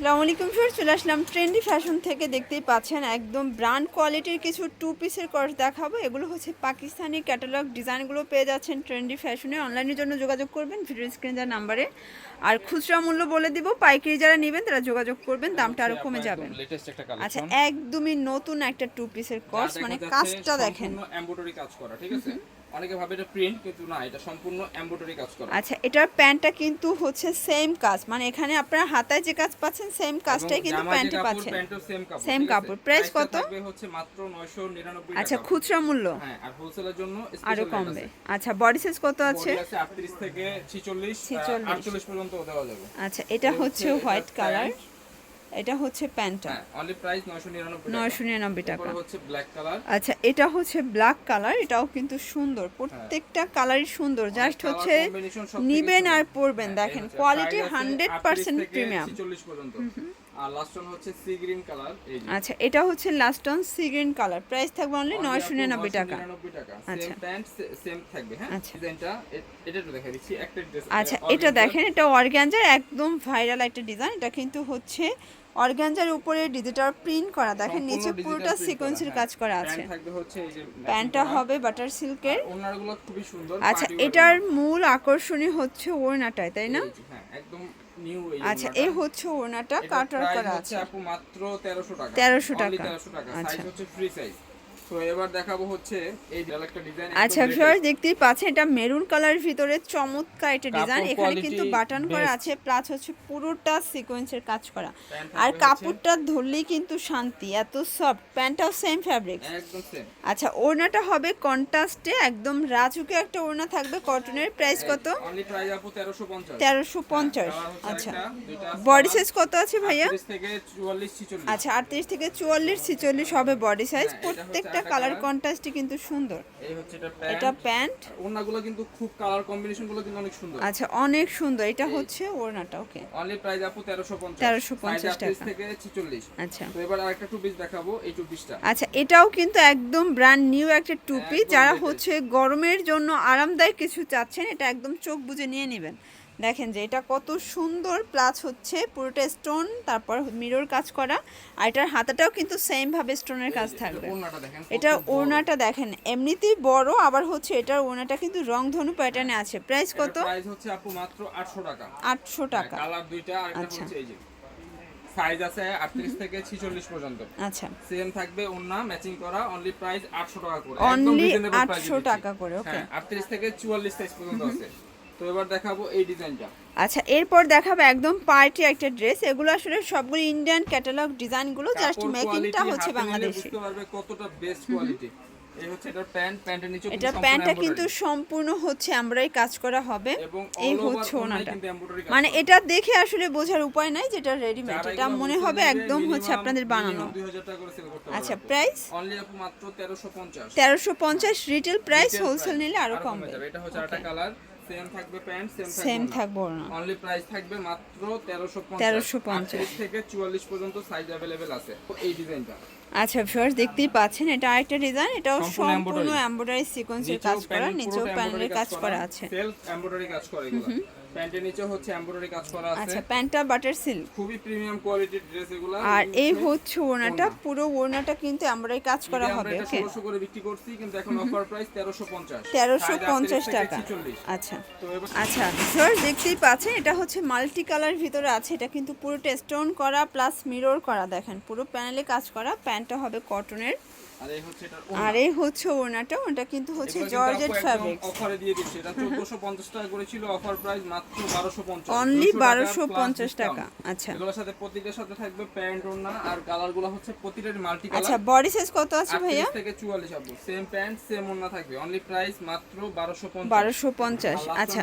সালামু আলাইকুম স্যার চলে আসলাম ট্রেন্ডি ফ্যাশন থেকে। দেখতেই পাচ্ছেন একদম ব্র্যান্ড কোয়ালিটির কিছু টু পিসের কর্স দেখাবো। এগুলো হচ্ছে পাকিস্তানি ক্যাটালগ ডিজাইনগুলো পেয়ে যাচ্ছেন ট্রেন্ডি ফ্যাশনে। অনলাইনের জন্য যোগাযোগ করবেন ভিডিও স্ক্রিন যার নাম্বারে আর খুচরা মূল্য বলে দিব পাইকারি যারা নেবেন তারা যোগাযোগ করবেন দামটা আরও কমে যাবে। আচ্ছা একদমই নতুন একটা টু পিসের কর্স মানে কাজটা দেখেন। কাজ করা ঠিক আছে? অনেকে ভাবে এটা প্রিন্ট কিন্তু না এটা সম্পূর্ণ এমব্রয়ডারি কাজ করা। আচ্ছা এটার প্যান্টটা কিন্তু হচ্ছে সেম কাজ। মানে এখানে আপনার হাতায় যে কাজ পাচ্ছেন সেম কাজটাই কিন্তু প্যান্টে পাচ্ছেন। সেম কাপড় টা কত? হচ্ছে মাত্র 999 আচ্ছা খুচরা মূল্য? হ্যাঁ আর হোলসেলের জন্য আরও কমবে। আচ্ছা বডি সাইজ কত আছে? আছে 38 থেকে 46 46 48 পর্যন্ত দেওয়া যাবে। আচ্ছা এটা হচ্ছে হোয়াইট কালার। এটা হচ্ছে প্যান্টটা। হ্যাঁ অনলি প্রাইস 999 টাকা। নয়শো নিরানব্বই টাকা। তারপরে হচ্ছে ব্ল্যাক কালার আচ্ছা এটা হচ্ছে ব্ল্যাক কালার এটাও কিন্তু সুন্দর। প্রত্যেকটা কালারই সুন্দর। জাস্ট হচ্ছে নিবেন আর পরবেন। হ্যাঁ, দেখেন কোয়ালিটি size আছে হান্ড্রেড পার্সেন্ট প্রিমিয়াম 40 পর্যন্ত। আর লাস্ট ওয়ান হচ্ছে সি গ্রিন কালার এই আচ্ছা এটা হচ্ছে last one sea green colour price থাকবে অনলি Only নয়শো আপু নিরানব্বই টাকা। 999 টাকা। আচ্ছা। সেম প্যান্ট সেম থাকবে হ্যাঁ? আচ্ছা। ডিজাইনটা এটা একটু দেখা দিচ্ছি একটা ড্রেস আচ্ছা এটা দেখেন এটা অর্গ্যানজার একদম ভাইরাল একটা ডিজাইন এটা কিন্তু হচ্ছে অর্গ্যানজার উপরে ডিজিটাল প্রিন্ট করা। দেখেন নিচে পুরোটা সিকোয়েন্সের কাজ করা আছে। প্যান্টটা হবে বাটার সিল্কের ওনারগুলো খুবই সুন্দর আচ্ছা এটার মূল আকর্ষণই হচ্ছে ওড়নাটায় তাই না? হ্যাঁ একদম নিউ এই আচ্ছা। এই হচ্ছে ওড়নাটা কাটার করা আছে আপু মাত্র 1300 টাকা 1300 টাকা। 1300 টাকা আচ্ছা। সাইজ হচ্ছে ফ্রি সাইজ তো এবার দেখাবো হচ্ছে এই একটা ডিজাইন আচ্ছা দেখতেই পাচ্ছেন এটা মেরুন কালারের ভিতরে চমৎকার একটা ডিজাইন এখানে কিন্তু বাটন করা আছে প্লাস হচ্ছে পুরোটা সিকোয়েন্সের কাজ করা। আর কাপড়টা ধরলেই কিন্তু শান্তি এত সফট প্যান্টটাও সেম ফ্যাব্রিক একদম সেম আচ্ছা ওড়নাটা হবে কন্ট্রাস্টে একদম রাজুকে একটা ওড়না থাকবে কটনের প্রাইস কত? অনলি প্রাইস আপু 1350 তেরোশো পঞ্চাশ। হচ্ছে আচ্ছা। বডি সাইজ কত আছে ভাইয়া? 38 থেকে 44 আচ্ছা আটত্রিশ থেকে চুয়াল্লিশ ছিচল্লিশ হবে বডি সাইজ হ্যাঁ, হচ্ছে প্রত্যেকটা কালার। কন্ট্রাস্টই কিন্তু সুন্দর। এই হচ্ছে এটা এটা প্যান্ট। প্যান্ট ওড়নাগুলো কিন্তু খুব কালার কম্বিনেশনগুলো কিন্তু অনেক সুন্দর। আচ্ছা অনেক সুন্দর। এটা হচ্ছে ওড়নাটা ওকে অনলি প্রাইস আপু 1350 1350 টাকা। থেকে 46 আচ্ছা। তো এবার আরেকটা টু পিস দেখাবো এই টু। পিসটা আচ্ছা এটাও কিন্তু একদম ব্র্যান্ড নিউ একটা টুপি একদম যারা হচ্ছে গরমের জন্য আরামদায়ক কিছু চাচ্ছেন এটা একদম চোখ বুজে নিয়ে নেবেন। দেখেন যে এটা কত সুন্দর প্লাস হচ্ছে পুরোটা স্টোন তারপর মিরর কাজ করা আর এটার হাতাটাও কিন্তু সেম ভাবে স্টোনের কাজ থাকবে। এটা ওড়নাটা দেখেন এমনিতেই বড় আবার হচ্ছে এটার ওড়নাটা কিন্তু রংধনু প্যাটার্নে আছে। প্রাইস কত? প্রাইস হচ্ছে আপু মাত্র 800 টাকা। আটশো টাকা। কালার দুইটা আর একটা আচ্ছা। হচ্ছে এই যে সাইজ আছে 38 থেকে 46 পর্যন্ত। আচ্ছা। সেম থাকবে ওড়না ম্যাচিং করা অনলি প্রাইস 800 টাকা করে। price 800 টাকা করে. হ্যাঁ 38 থেকে 44 সাইজ পর্যন্ত আছে। তো এবার দেখাবো এই ডিজাইনটা। আচ্ছা এরপর দেখাবো একদম পার্টি একটা ড্রেস। এগুলো আসলে সবগুলো ইন্ডিয়ান ক্যাটালগ ডিজাইনগুলো জাস্ট মেকিংটা হচ্ছে বাংলাদেশে। বুঝতে পারবে কতটা বেস্ট কোয়ালিটি এটা প্যান্টটা কিন্তু সম্পূর্ণ হচ্ছে আমরাই কাজ করা হবে। এই হচ্ছে ওনাটা। মানে এটা দেখে আসলে বোঝার উপায় নাই যেটা রেডিমেড এটা মনে হবে একদম হচ্ছে আপনাদের বানানো। minimum 2000 টাকা করে sell করতে আচ্ছা প্রাইস Only আপু মাত্র 1350 তেরোশো পঞ্চাশ রিটেল প্রাইস হোলসেল নিলে আরও আরও কমবে এটা হচ্ছে কালার সেম থাকবে প্যান্ট সেম সেম থাকবে থাকবো না অনলি প্রাইস থাকবে মাত্র 1350 1350 38 থেকে 44 পর্যন্ত সাইজ अवेलेबल আছে তো এই ডিজাইনটা আচ্ছা ভিউয়ার্স দেখতেই পাচ্ছেন এটা আরেকটা ডিজাইন এটাও সম্পূর্ণ সম্পূর্ণ embroidery। এমব্রয়ডারি সিকোয়েন্সের নিচেও কাজ করা প্যানেল নিচেও পুরোটা প্যানেলের embroidery কাজ করা আছে সেলফ এমব্রয়ডারি কাজ করে এগুলো প্যান্টের নিচে হচ্ছে এমব্রয়ডারি কাজ করা আছে। আচ্ছা প্যান্টটা বাটার সিল্ক খুবই প্রিমিয়াম কোয়ালিটির ড্রেস এগুলো। আর এই হচ্ছে ওড়নাটা পুরো ওড়নাটা কিন্তু আমরাই কাজ করা হবে ওকে? ষোলোশো করে বিক্রি করছি কিন্তু এখন অফার প্রাইস তেরোশো পঞ্চাশ। তেরোশো পঞ্চাশ টাকা। আচ্ছা। আচ্ছা স্যার দেখতেই পাচ্ছেন এটা হচ্ছে মাল্টি কালার ভিতরে আছে এটা কিন্তু পুরো স্টোন করা প্লাস মিরর করা দেখেন পুরো প্যানেলে কাজ করা প্যান্টটা হবে কটনের আর এই হচ্ছে এটা ওড়নাটা ওটা কিন্তু হচ্ছে জর্জেট ফ্যাব্রিক অফারে দিয়ে দিচ্ছে। এটা চোদ্দশো পঞ্চাশ টাকা করে ছিল অফার প্রাইস মাত্র বারোশো পঞ্চাশ। অনলি বারোশো পঞ্চাশ টাকা আচ্ছা। এগুলোর সাথে প্রতিটার সাথে থাকবে প্যান্ট ওড়না আর কালারগুলো হচ্ছে প্রতিটার মাল্টি আচ্ছা বডি সাইজ কত আছে ভাইয়া? থেকে চুয়াল্লিশ আপু। সেম প্যান্ট সেম ওড়না থাকবে। অনলি প্রাইস মাত্র বারোশো পঞ্চাশ। বারোশো পঞ্চাশ আর last আচ্ছা।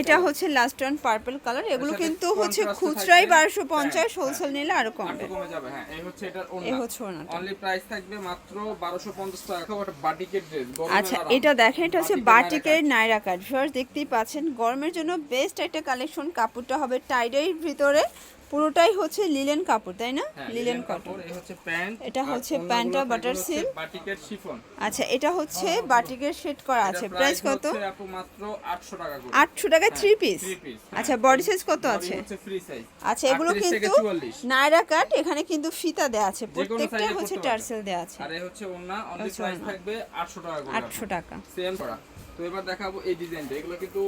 এটা হচ্ছে লাস্ট ওয়ান পার্পল কালার এগুলো কিন্তু হচ্ছে খুচরাই থাকবে। বারোশো পঞ্চাশ হ্যাঁ, হোলসেল নিলে আরও কমবে। কমে যাবে হ্যাঁ। এই হচ্ছে এটার এই হচ্ছে অনলি প্রাইস থাকবে মাত্র 1250 টাকা ওটা বাটিকের ড্রেস আচ্ছা এটা দেখেন এটা হচ্ছে বাটিকের নাইরা কাট ভিউয়ার্স দেখতেই পাচ্ছেন গরমের জন্য বেস্ট একটা কালেকশন কাপড়টা হবে টাইডের ভিতরে। পুরোটাই হচ্ছে লিলেন কাপড় তাই না? হ্যাঁ লিলেন কটন কাপড় এই হচ্ছে প্যান্ট এটা হচ্ছে প্যান্টটা বাটার silk। বাটিকের শিফন আচ্ছা এটা হচ্ছে বাটিকের সেট করা আছে। প্রাইস কত? মাত্র 800 টাকা করে। আটশো টাকায় থ্রি পিস হ্যাঁ। আচ্ছা বডি সাইজ কত আছে? হচ্ছে ফ্রি সাইজ আচ্ছা এগুলো কিন্তু 44 নায়রা কাট এখানে কিন্তু ফিতা দেওয়া আছে। প্রত্যেকটা হচ্ছে টার্সেল দেওয়া আছে। আর এই হচ্ছে ওন্না অনলি প্রাইস থাকবে 800 টাকা করে। আটশো টাকা। সেম করা। তো এবার দেখাবো এই ডিজাইনটা। এগুলো কিন্তু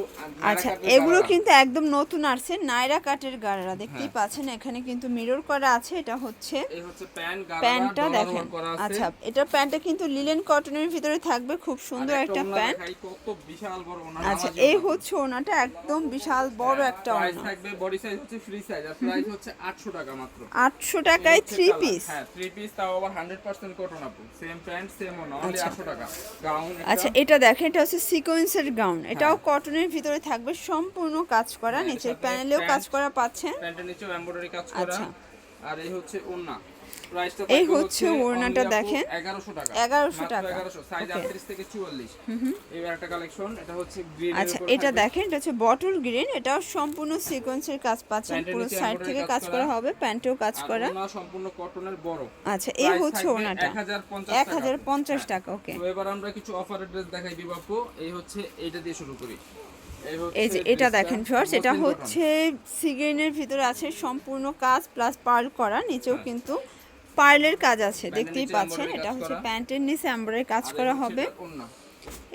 আচ্ছা এগুলো কিন্তু একদম নতুন আসছে নায়রা কাটের গাড়ারা। দেখতেই হ্যাঁ। পাচ্ছেন এখানে কিন্তু মিরর করা আছে এটা হচ্ছে এই হচ্ছে প্যান্ট প্যান্টটা দেখেন। আচ্ছা এটা প্যান্টটা কিন্তু লিলেন কটনের ভিতরে থাকবে খুব সুন্দর একটা প্যান্ট। কত বিশাল বড় ওড়না আচ্ছা এই হচ্ছে ওনাটা একদম বিশাল বড় একটা প্রাইস থাকবে বডি সাইজ হচ্ছে ফ্রি সাইজ আর প্রাইস হচ্ছে 800 টাকা মাত্র। আটশো টাকায় থ্রি পিস হ্যাঁ পিস তাও আবার 100% কটন আপু। সেম প্যান্ট সেম ওনা অনলি আচ্ছা। 800 টাকা। গাউন আচ্ছা এটা দেখেন এটা হচ্ছে সিকোয়েন্সের গাউন এটাও কটনের ভিতরে থাকবে সম্পূর্ণ কাজ করা হ্যাঁ, নিচের প্যানেলেও কাজ করা পাচ্ছেন প্যান্টের নিচেও এমব্রয়ডারি কাজ করা। আর এই হচ্ছে ওন্না। এই হচ্ছে ওড়নাটা দেখেন। 1100 টাকা 1100 টাকা। 1100 সাইজ 38 থেকে 44 এবার একটা কালেকশন এটা হচ্ছে গ্রিন আচ্ছা এটা দেখেন এটা হচ্ছে বটল গ্রিন এটাও সম্পূর্ণ সিকোয়েন্সের কাজ পাচ্ছেন পুরো সাইড থেকে কাজ করা। হবে প্যান্টেও কাজ করা সম্পূর্ণ কটনের বড় আচ্ছা এই হচ্ছে ওড়নাটা 1050 এক টাকা। হাজার পঞ্চাশ। টাকা ওকে তো এবার আমরা কিছু অফারের ড্রেস দেখাই দিব আপু এই হচ্ছে এইটা দিয়ে শুরু করি এই যে এটা দেখেন ফার্স্ট এটা হচ্ছে সিগ্রেনের ভিতরে আছে সম্পূর্ণ কাজ প্লাস পার্ল করা নিচেও হ্যাঁ। কিন্তু পার্লের কাজ আছে দেখতেই পাচ্ছেন এটা হচ্ছে। প্যান্টের নিচে এমব্রয়ডারি কাজ করা হবে।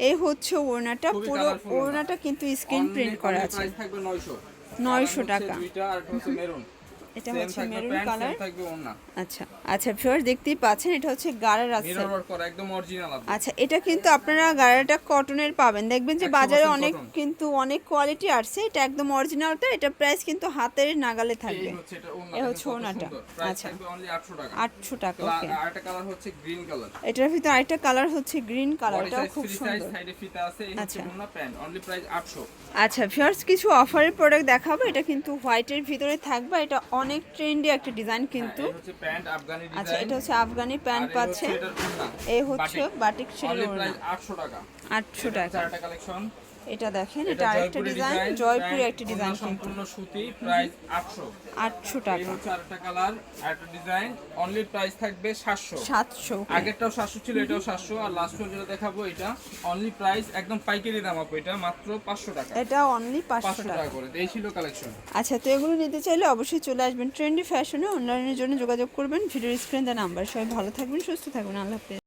এই হচ্ছে ওড়নাটা পুরো ওড়নাটা কিন্তু স্ক্রিন প্রিন্ট করা আছে। নয়শো থাকবে 900 900 কালার হচ্ছে টাকা। এটা হচ্ছে মেরুন কালার আচ্ছা আচ্ছা ফিওর দেখতেই পাচ্ছেন এটা হচ্ছে গাড়ার আছে। একদম অরিজিনাল আচ্ছা এটা কিন্তু আপনারা গাড়াটা কটনের পাবেন। দেখবেন যে বাজারে অনেক কিন্তু অনেক কোয়ালিটি আসছে এটা একদম অরিজিনালটা এটা প্রাইস কিন্তু হাতের নাগালে থাকবে। এই হচ্ছে। Price আচ্ছা। থাকবে 800 টাকা। আটশো টাকা ওকে আরেকটা কালার হচ্ছে গ্রিন কালার এটার ভিতরে আরেকটা কালার হচ্ছে গ্রিন কালার বডি এটাও সাইজ খুব সুন্দর। আচ্ছা। প্যান্ট অনলি প্রাইস 800 আচ্ছা ভিউয়ার্স কিছু অফারের প্রোডাক্ট দেখাবো এটা কিন্তু হোয়াইটের ভিতরে থাকবে এটা অনেক ট্রেন্ডি একটা ডিজাইন কিন্তু। হ্যাঁ, আচ্ছা এটা হচ্ছে আফগানি প্যান্ট পাচ্ছে। এই হচ্ছে বাটিক। অনলি আটশো 800 টাকা। আটশো টাকা। এটা দেখেন এটা আরেকটা ডিজাইন জয়পুরি একটা ডিজাইন সম্পূর্ণ সুতি প্রাইস 800 আটশো। এই টাকা। হচ্ছে আরেকটা কালার আরেকটা ডিজাইন অনলি প্রাইস থাকবে 700 সাতশো আগেরটাও 700 ছিল এটাও 700 আর লাস্ট ওয়ান যেটা দেখাবো এটা অনলি প্রাইস একদম পাইকারি দাম আপু এটা মাত্র 500 টাকা। এটা অনলি পাঁচশো 500 টাকা। করে এই ছিল কালেকশন আচ্ছা তো এগুলো নিতে চাইলে অবশ্যই চলে আসবেন ট্রেন্ডি ফ্যাশনে অনলাইনের জন্য যোগাযোগ করবেন ভিডিও স্ক্রিন নাম্বার সবাই ভালো থাকবেন সুস্থ থাকবেন আল্লাহ হাফেজ।